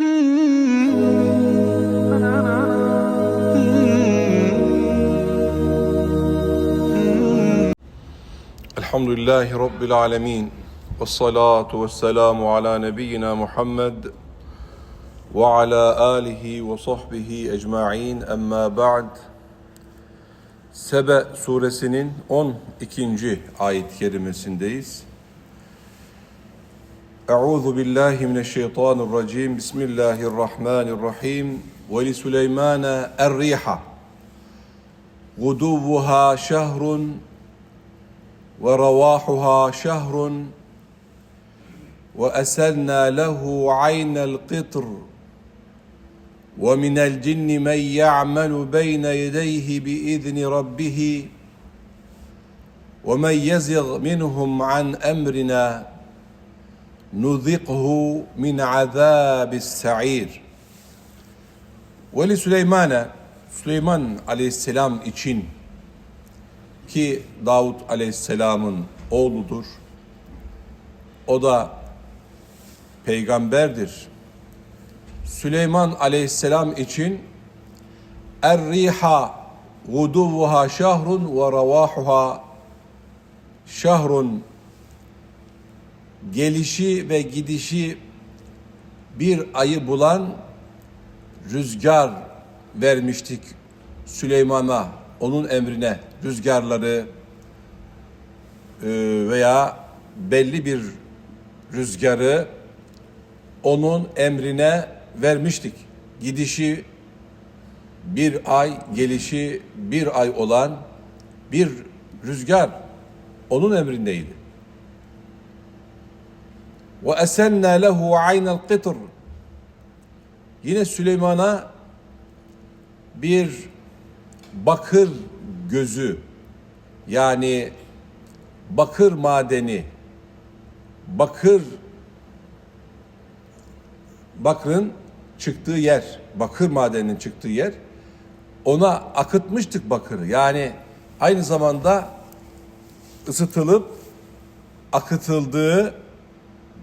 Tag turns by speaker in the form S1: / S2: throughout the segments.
S1: Elhamdülillahi Rabbil Alemin ve salatu ve selamu ala nebiyyina Muhammed ve ala alihi ve sahbihi ecma'in emma ba'd Sebe suresinin 12. ayet kerimesindeyiz. أعوذ بالله من الشيطان الرجيم. بسم الله الرحمن الرحيم. ولسليمان الريح. غدوها شهر ورواحها شهر وأسلنا له عين القطر. ومن الجن من يعمل بين يديه بإذن ربه. ومن يزغ منهم عن أمرنا نذقه من عذاب السعير ولسليمان Süleyman aleyhisselam için ki Davut aleyhisselamın oğludur. O da peygamberdir. Süleyman aleyhisselam için Er-riha guduvuha şahrun ve ravahuha şahrun gelişi ve gidişi bir ayı bulan rüzgar vermiştik Süleyman'a, onun emrine rüzgarları e, veya belli bir rüzgarı onun emrine vermiştik. Gidişi bir ay, gelişi bir ay olan bir rüzgar onun emrindeydi. Ve esenna lehu aynel qitr. Yine Süleyman'a bir bakır gözü yani bakır madeni bakır bakırın çıktığı yer, bakır madeninin çıktığı yer ona akıtmıştık bakırı. Yani aynı zamanda ısıtılıp akıtıldığı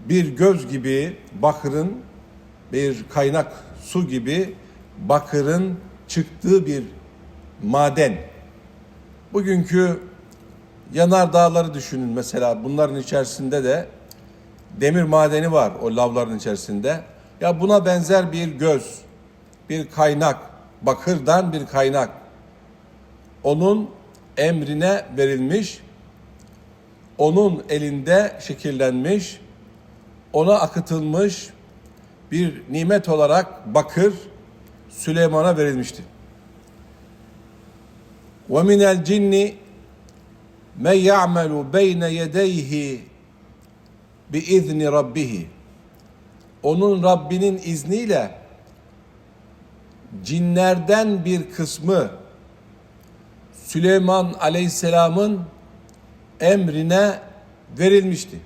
S1: bir göz gibi bakırın bir kaynak su gibi bakırın çıktığı bir maden. Bugünkü yanar dağları düşünün mesela bunların içerisinde de demir madeni var o lavların içerisinde. Ya buna benzer bir göz, bir kaynak, bakırdan bir kaynak. Onun emrine verilmiş, onun elinde şekillenmiş, ona akıtılmış bir nimet olarak bakır Süleyman'a verilmişti. Ve minel cinni men ya'melu beyne yedeyhi bi izni rabbihi onun Rabbinin izniyle cinlerden bir kısmı Süleyman Aleyhisselam'ın emrine verilmişti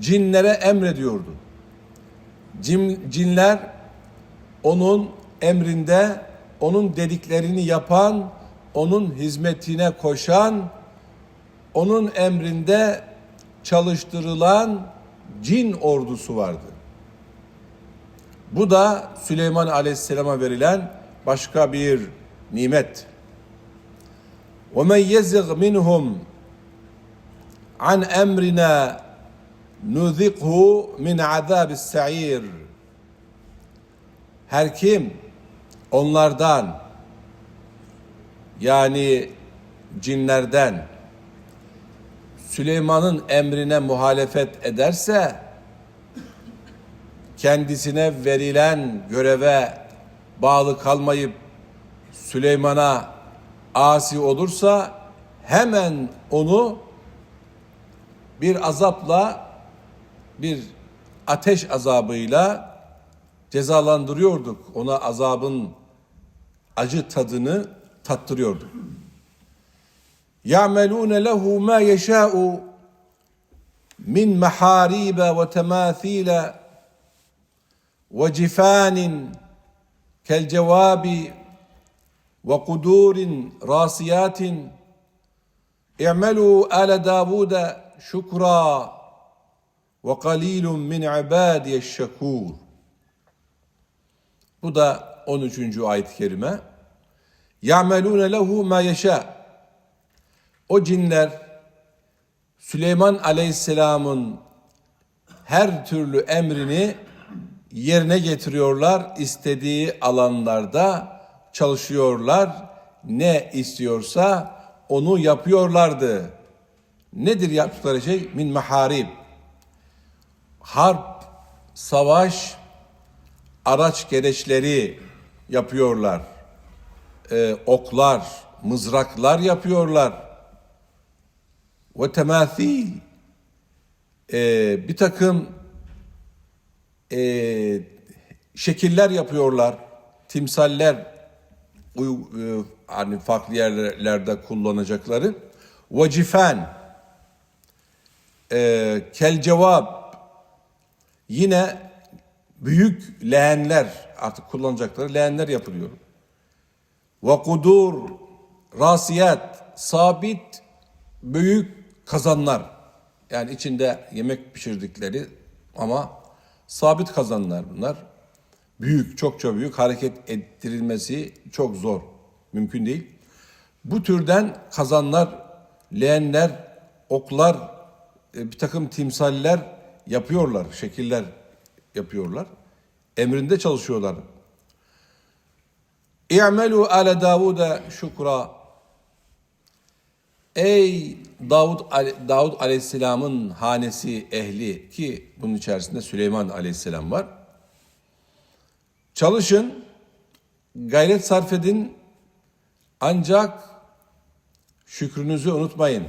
S1: Cinlere emrediyordu. Cin, cinler onun emrinde onun dediklerini yapan, onun hizmetine koşan, onun emrinde çalıştırılan cin ordusu vardı. Bu da Süleyman Aleyhisselam'a verilen başka bir nimet. وَمَنْ يَزِغْ مِنْهُمْ عَنْ اَمْرِنَا nuzikhu min azabis sa'ir. Her kim onlardan yani cinlerden Süleyman'ın emrine muhalefet ederse kendisine verilen göreve bağlı kalmayıp Süleyman'a asi olursa hemen onu bir azapla bir ateş azabıyla cezalandırıyorduk. Ona azabın acı tadını tattırıyorduk. Ya'melune lehu ma yeşâ'u min maharibe ve temâthîle ve cifânin kel cevabi ve kudurin rasiyatin i'melû ale Davud'a şükra ve kalilun min ibadiye şekur. Bu da 13. ayet-i kerime. Ya'melune lehu ma yeşâ. O cinler Süleyman Aleyhisselam'ın her türlü emrini yerine getiriyorlar. istediği alanlarda çalışıyorlar. Ne istiyorsa onu yapıyorlardı. Nedir yaptıkları şey? Min maharib Harp, savaş, araç gereçleri yapıyorlar. Ee, oklar, mızraklar yapıyorlar. Ve temathil. Ee, bir takım e, şekiller yapıyorlar. Timsaller e, hani farklı yerlerde kullanacakları. Vacifen e, kel cevap yine büyük leğenler artık kullanacakları leğenler yapılıyor. Ve kudur rasiyat sabit büyük kazanlar yani içinde yemek pişirdikleri ama sabit kazanlar bunlar. Büyük, çokça büyük hareket ettirilmesi çok zor. Mümkün değil. Bu türden kazanlar, leğenler, oklar, e, bir takım timsaller yapıyorlar, şekiller yapıyorlar. Emrinde çalışıyorlar. İ'melu ale Davuda şukra. Ey Davud, Davud Aleyhisselam'ın hanesi ehli ki bunun içerisinde Süleyman Aleyhisselam var. Çalışın, gayret sarf edin ancak şükrünüzü unutmayın.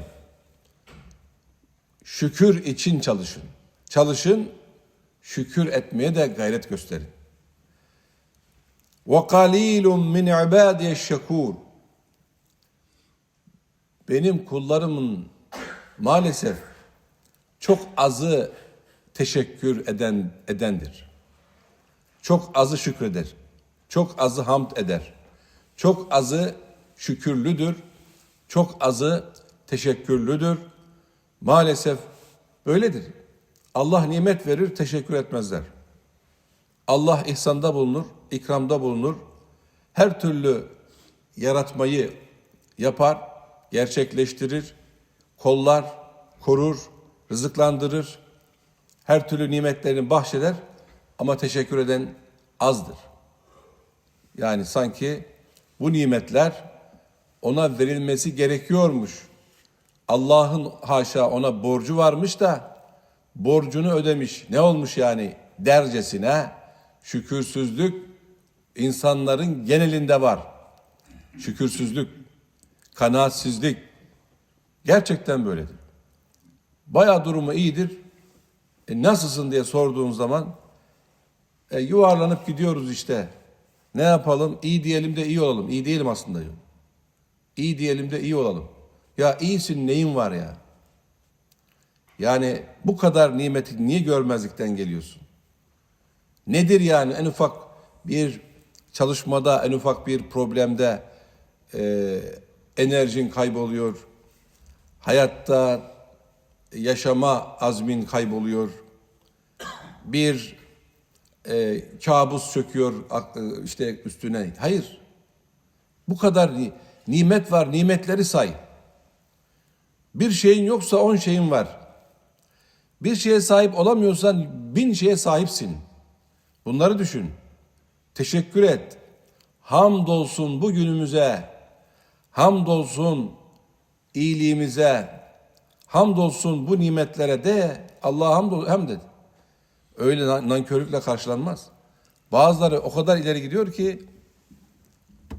S1: Şükür için çalışın. Çalışın, şükür etmeye de gayret gösterin. وَقَلِيلٌ مِنْ عِبَادِيَ الشَّكُورِ Benim kullarımın maalesef çok azı teşekkür eden edendir. Çok azı şükreder. Çok azı hamd eder. Çok azı şükürlüdür. Çok azı teşekkürlüdür. Maalesef böyledir. Allah nimet verir, teşekkür etmezler. Allah ihsanda bulunur, ikramda bulunur. Her türlü yaratmayı yapar, gerçekleştirir, kollar, korur, rızıklandırır. Her türlü nimetlerini bahşeder ama teşekkür eden azdır. Yani sanki bu nimetler ona verilmesi gerekiyormuş. Allah'ın haşa ona borcu varmış da borcunu ödemiş. Ne olmuş yani dercesine şükürsüzlük insanların genelinde var. Şükürsüzlük, kanaatsizlik gerçekten böyledir. Baya durumu iyidir. E, nasılsın diye sorduğun zaman e, yuvarlanıp gidiyoruz işte. Ne yapalım? İyi diyelim de iyi olalım. İyi değilim aslında. İyi diyelim de iyi olalım. Ya iyisin neyin var ya? Yani bu kadar nimeti niye görmezlikten geliyorsun? Nedir yani en ufak bir çalışmada, en ufak bir problemde e, enerjin kayboluyor. Hayatta yaşama azmin kayboluyor. Bir e, kabus çöküyor ak- e, işte üstüne. Hayır. Bu kadar ni- nimet var, nimetleri say. Bir şeyin yoksa on şeyin var. Bir şeye sahip olamıyorsan bin şeye sahipsin. Bunları düşün. Teşekkür et. Hamdolsun bugünümüze. Hamdolsun iyiliğimize. Hamdolsun bu nimetlere de Allah'a hamdol hem dedi. Öyle nan- nankörlükle karşılanmaz. Bazıları o kadar ileri gidiyor ki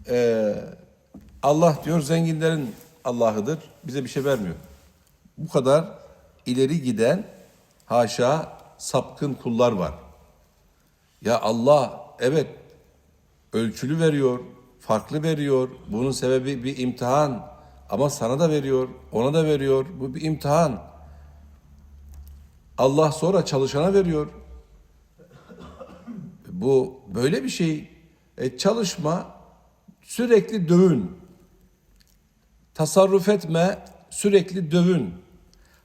S1: eee, Allah diyor zenginlerin Allah'ıdır. Bize bir şey vermiyor. Bu kadar ileri giden haşa sapkın kullar var. Ya Allah evet ölçülü veriyor, farklı veriyor. Bunun sebebi bir imtihan. Ama sana da veriyor, ona da veriyor. Bu bir imtihan. Allah sonra çalışana veriyor. Bu böyle bir şey. E, çalışma, sürekli dövün. Tasarruf etme, sürekli dövün.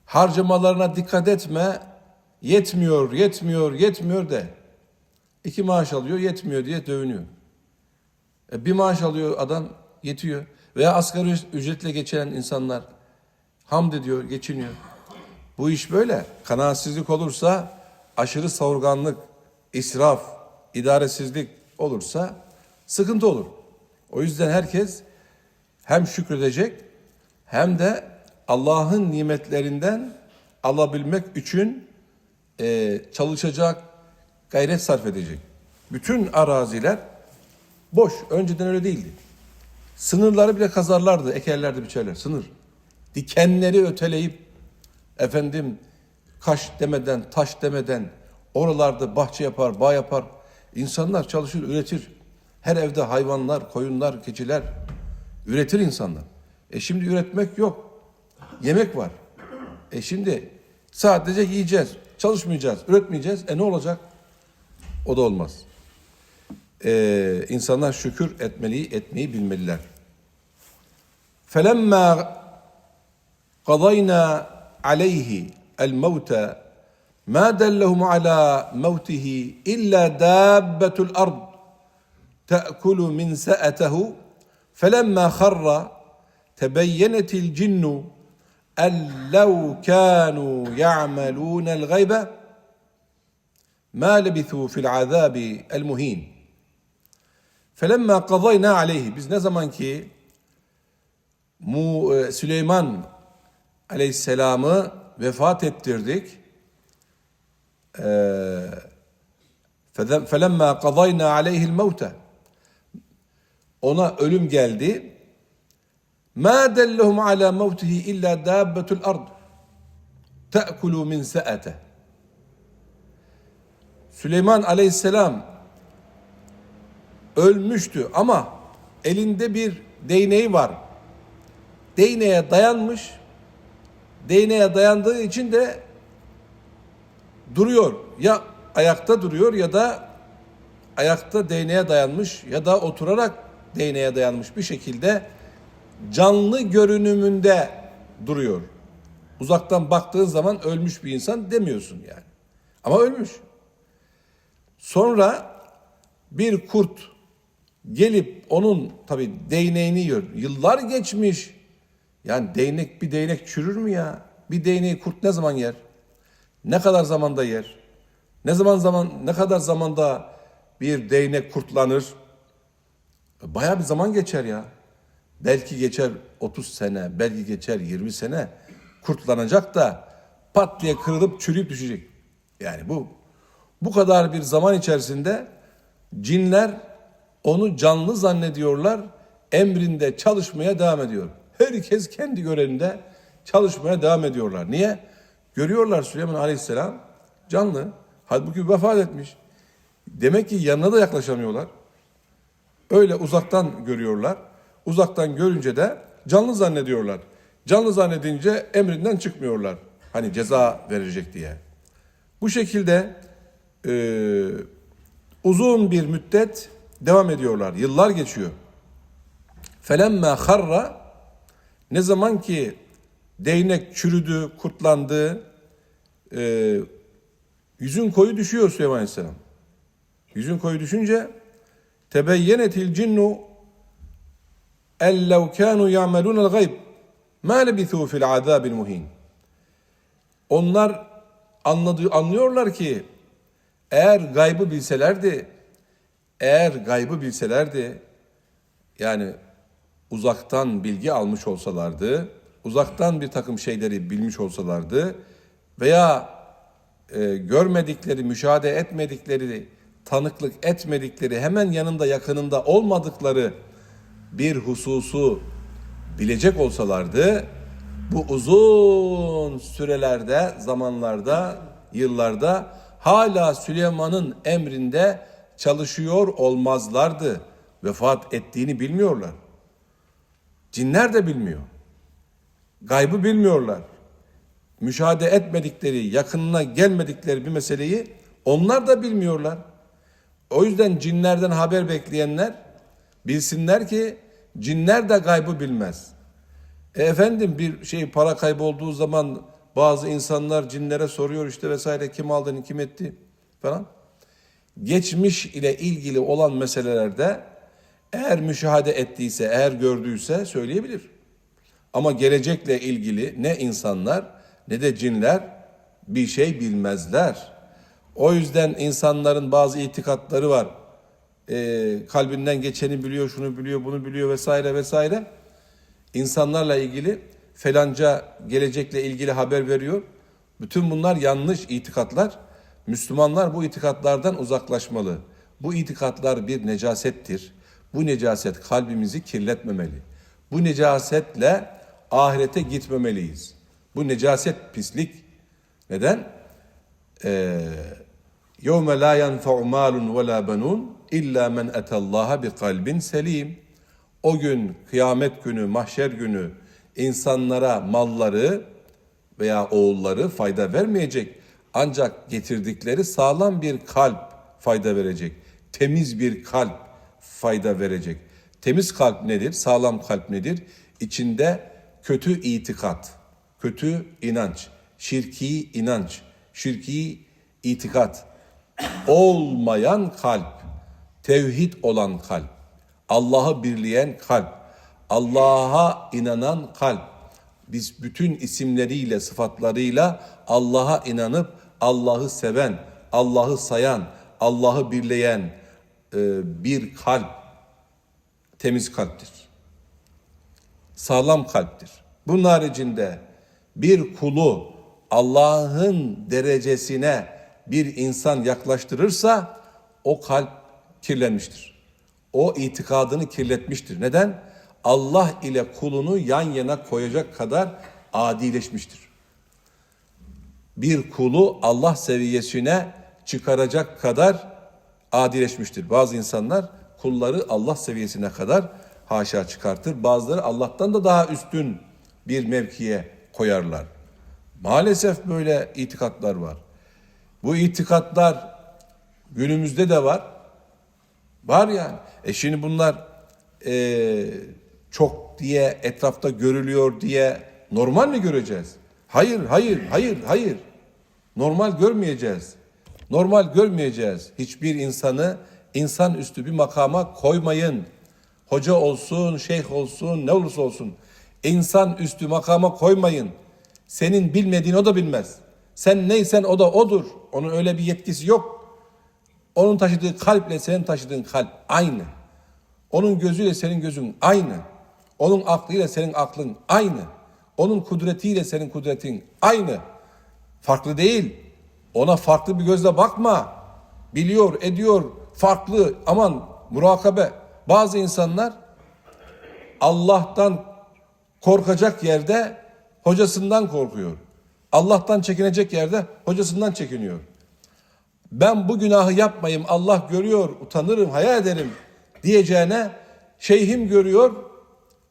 S1: Harcamalarına dikkat etme, yetmiyor, yetmiyor, yetmiyor de. İki maaş alıyor yetmiyor diye dövünüyor. E, bir maaş alıyor adam yetiyor. Veya asgari ücretle geçinen insanlar hamd ediyor, geçiniyor. Bu iş böyle. Kanaatsizlik olursa, aşırı savurganlık, israf, idaresizlik olursa sıkıntı olur. O yüzden herkes hem şükredecek hem de Allah'ın nimetlerinden alabilmek için e, çalışacak, gayret sarf edecek. Bütün araziler boş. Önceden öyle değildi. Sınırları bile kazarlardı, ekerlerdi, biçerler. Sınır. Dikenleri öteleyip efendim kaş demeden, taş demeden oralarda bahçe yapar, bağ yapar. İnsanlar çalışır, üretir. Her evde hayvanlar, koyunlar, keçiler üretir insanlar. E şimdi üretmek yok. Yemek var. E şimdi sadece yiyeceğiz, çalışmayacağız, üretmeyeceğiz. E ne olacak? O da olmaz. Ee, insanlar şükür etmeli, etmeyi bilmeliler. فَلَمَّا قَضَيْنَا عَلَيْهِ الْمَوْتَ مَا دَلَّهُمْ عَلَى مَوْتِهِ إِلَّا دَابَّةُ الْأَرْضِ تأكل من سأته فلما خر تبينت الجن أن لو كانوا يعملون الغيب ما لبثوا في العذاب المهين فلما قضينا عليه ne zaman ki Mu, e, Süleyman Aleyhisselam'ı vefat ettirdik eee فَلَمَّا قَضَيْنَا عَلَيْهِ الْمَوْتَ Ona ölüm geldi. Ma dellehum ala mevtihi illa dabbetul ard te'kulu min se'ete. Süleyman aleyhisselam ölmüştü ama elinde bir değneği var. Değneğe dayanmış. Değneğe dayandığı için de duruyor. Ya ayakta duruyor ya da ayakta değneğe dayanmış ya da oturarak değneğe dayanmış bir şekilde canlı görünümünde duruyor. Uzaktan baktığın zaman ölmüş bir insan demiyorsun yani. Ama ölmüş. Sonra bir kurt gelip onun tabi değneğini yiyor. Yıllar geçmiş. Yani değnek bir değnek çürür mü ya? Bir değneği kurt ne zaman yer? Ne kadar zamanda yer? Ne zaman zaman ne kadar zamanda bir değnek kurtlanır? Baya bir zaman geçer ya. Belki geçer 30 sene, belki geçer 20 sene. Kurtlanacak da pat diye kırılıp çürüyüp düşecek. Yani bu bu kadar bir zaman içerisinde cinler onu canlı zannediyorlar. Emrinde çalışmaya devam ediyor. Herkes kendi görevinde çalışmaya devam ediyorlar. Niye? Görüyorlar Süleyman Aleyhisselam canlı. Halbuki vefat etmiş. Demek ki yanına da yaklaşamıyorlar. Öyle uzaktan görüyorlar. Uzaktan görünce de canlı zannediyorlar. Canlı zannedince emrinden çıkmıyorlar. Hani ceza verecek diye. Bu şekilde e, uzun bir müddet devam ediyorlar. Yıllar geçiyor. Felemme harra ne zaman ki değnek çürüdü, kurtlandı, e, yüzün koyu düşüyor Süleyman Aleyhisselam. Yüzün koyu düşünce tebeyyenetil cinnu ellev kanu ya'melunel gayb ma lebithu fil azabil muhin. Onlar anladı, anlıyorlar ki eğer gaybı bilselerdi, eğer gaybı bilselerdi, yani uzaktan bilgi almış olsalardı, uzaktan bir takım şeyleri bilmiş olsalardı veya e, görmedikleri, müşahede etmedikleri, tanıklık etmedikleri, hemen yanında yakınında olmadıkları bir hususu bilecek olsalardı, bu uzun sürelerde, zamanlarda, yıllarda hala Süleyman'ın emrinde çalışıyor olmazlardı. Vefat ettiğini bilmiyorlar. Cinler de bilmiyor. Gaybı bilmiyorlar. Müşahede etmedikleri, yakınına gelmedikleri bir meseleyi onlar da bilmiyorlar. O yüzden cinlerden haber bekleyenler bilsinler ki cinler de gaybı bilmez. E efendim bir şey para kaybolduğu zaman bazı insanlar cinlere soruyor işte vesaire kim aldığını kim etti falan. geçmiş ile ilgili olan meselelerde eğer müşahede ettiyse, eğer gördüyse söyleyebilir. Ama gelecekle ilgili ne insanlar ne de cinler bir şey bilmezler. O yüzden insanların bazı itikatları var. Ee, kalbinden geçeni biliyor, şunu biliyor, bunu biliyor vesaire vesaire. İnsanlarla ilgili felanca gelecekle ilgili haber veriyor. Bütün bunlar yanlış itikatlar. Müslümanlar bu itikatlardan uzaklaşmalı. Bu itikatlar bir necasettir. Bu necaset kalbimizi kirletmemeli. Bu necasetle ahirete gitmemeliyiz. Bu necaset pislik. Neden? يَوْمَ لَا يَنْفَعُ مَالٌ وَلَا بَنُونَ اِلَّا مَنْ اَتَى اللّٰهَ بِقَلْبٍ selim. O gün kıyamet günü, mahşer günü insanlara malları veya oğulları fayda vermeyecek. Ancak getirdikleri sağlam bir kalp fayda verecek. Temiz bir kalp fayda verecek. Temiz kalp nedir? Sağlam kalp nedir? İçinde kötü itikat, kötü inanç, şirki inanç, şirki itikat olmayan kalp, tevhid olan kalp, Allah'ı birleyen kalp, Allah'a inanan kalp. Biz bütün isimleriyle, sıfatlarıyla Allah'a inanıp Allah'ı seven, Allah'ı sayan, Allah'ı birleyen e, bir kalp temiz kalptir. Sağlam kalptir. Bunun haricinde bir kulu Allah'ın derecesine bir insan yaklaştırırsa o kalp kirlenmiştir. O itikadını kirletmiştir. Neden? Allah ile kulunu yan yana koyacak kadar adileşmiştir. Bir kulu Allah seviyesine çıkaracak kadar adileşmiştir. Bazı insanlar kulları Allah seviyesine kadar haşa çıkartır. Bazıları Allah'tan da daha üstün bir mevkiye koyarlar. Maalesef böyle itikatlar var. Bu itikatlar günümüzde de var. Var yani. E şimdi bunlar e, çok diye etrafta görülüyor diye normal mi göreceğiz? Hayır, hayır, hayır, hayır. Normal görmeyeceğiz. Normal görmeyeceğiz. Hiçbir insanı insan üstü bir makama koymayın. Hoca olsun, şeyh olsun, ne olursa olsun. İnsan üstü makama koymayın. Senin bilmediğin o da bilmez. Sen neysen o da odur. Onun öyle bir yetkisi yok. Onun taşıdığı kalple senin taşıdığın kalp aynı. Onun gözüyle senin gözün aynı. Onun aklıyla senin aklın aynı. Onun kudretiyle senin kudretin aynı. Farklı değil. Ona farklı bir gözle bakma. Biliyor, ediyor, farklı. Aman murakabe. Bazı insanlar Allah'tan korkacak yerde hocasından korkuyor. Allah'tan çekinecek yerde hocasından çekiniyor. Ben bu günahı yapmayayım Allah görüyor utanırım hayal ederim diyeceğine şeyhim görüyor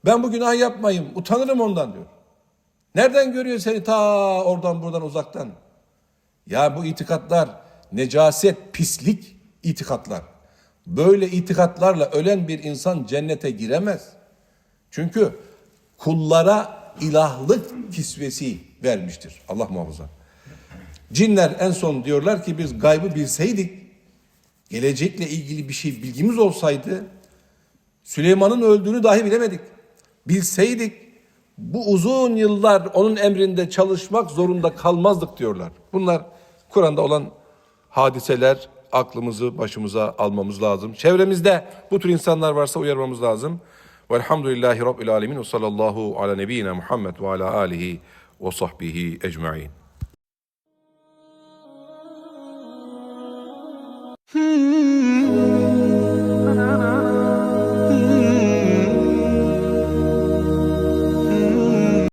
S1: ben bu günahı yapmayayım utanırım ondan diyor. Nereden görüyor seni ta oradan buradan uzaktan? Ya bu itikatlar necaset, pislik itikatlar. Böyle itikatlarla ölen bir insan cennete giremez. Çünkü kullara ilahlık kisvesi vermiştir. Allah muhafaza. Cinler en son diyorlar ki biz gaybı bilseydik, gelecekle ilgili bir şey bilgimiz olsaydı, Süleyman'ın öldüğünü dahi bilemedik. Bilseydik, bu uzun yıllar onun emrinde çalışmak zorunda kalmazdık diyorlar. Bunlar Kur'an'da olan hadiseler, aklımızı başımıza almamız lazım. Çevremizde bu tür insanlar varsa uyarmamız lazım. Velhamdülillahi Rabbil Alemin ve sallallahu ala nebiyyina Muhammed ve ala alihi وصحبه أجمعين Hmm.